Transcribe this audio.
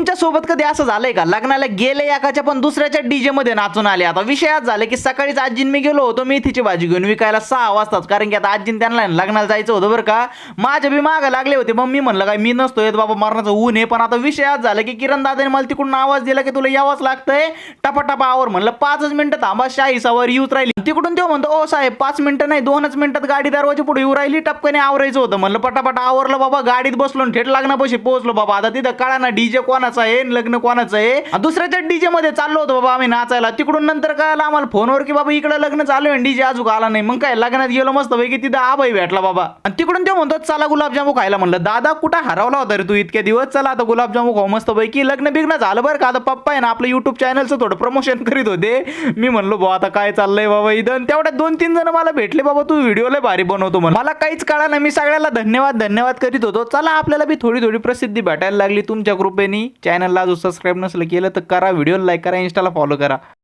तुमच्यासोबत कधी असं झालंय का? लग्नाला गेले एकाच्या पण दुसऱ्याच्या डीजे मध्ये नाचून आले. आता विषयात झालं की सकाळीच आजीन मी गेलो होतो मेथीची भाजी घेऊन विकायला सहा वाजताच. कारण की आता आजीन त्यांना लग्नाला जायचं होतं बरं का. माझ्या बी मागं लागले होते. मग मी म्हणलं काय मी नसतो येत बाबा मरणाचं ऊन आहे. पण आता विषयात झालं की किरण दादाने मला तिकडून आवाज दिला की तुला यावंच लागतंय. टपाटपा आवर म्हणलं पाचच मिनिटं थांबा शाही सवार येऊच राहिली. तिकडून तो म्हणतो ओ साहेब पाच मिनिटं नाही दोनच मिनिटात गाडी दरवाजा पुढे येऊ राहिली टपकने आवरायचं होतं. म्हणलं पटापटा आवरलं बाबा गाडीत बसलो आणि थेट लग्नापाशी पोहोचलो बाबा. आता तिथं कळा ना डीजे कोणाचा आहे आणि लग्न कोणाचं आहे. दुसऱ्याच्या डीजे मध्ये चाललो होतो बाबा आम्ही नाचायला. तिकडून नंतर कळालं आम्हाला फोनवर की बाबा इकडे लग्न चालू आहे डीजे अजून आला नाही. मग काय लग्नात गेलो मस्त पैकी तिथं आबाई भेटला बाबा. आणि तिकडून तो म्हणतो चला गुलाबजामू खायला. म्हणलं दादा कुठं हरवला होता रे तू इतके दिवस? चला आता गुलाबजामू खाऊ मस्त पैकी. लग्न बिग्न झालं बरं का आता पप्पा आहे ना आपलं युट्यूब चॅनलचं थोडं प्रमोशन करीत होते. मी म्हणलो भाऊ आता काय चाललंय बाबा वैदन. तेवढ्या तेवढ्यात दोन तीन जण मला भेटले बाबा तू व्हिडिओ लय भारी बनवतो म्हणून मला काहीच कळालं नाही. मी सगळ्याला धन्यवाद धन्यवाद करीत होतो. चला आपल्याला बी थोडी थोडी प्रसिद्धी भेटायला लागली तुमच्या कृपेनी. चॅनलला जो सबस्क्राईब नसलं केलं तर करा. व्हिडिओला लाईक करा इंस्टाला फॉलो करा.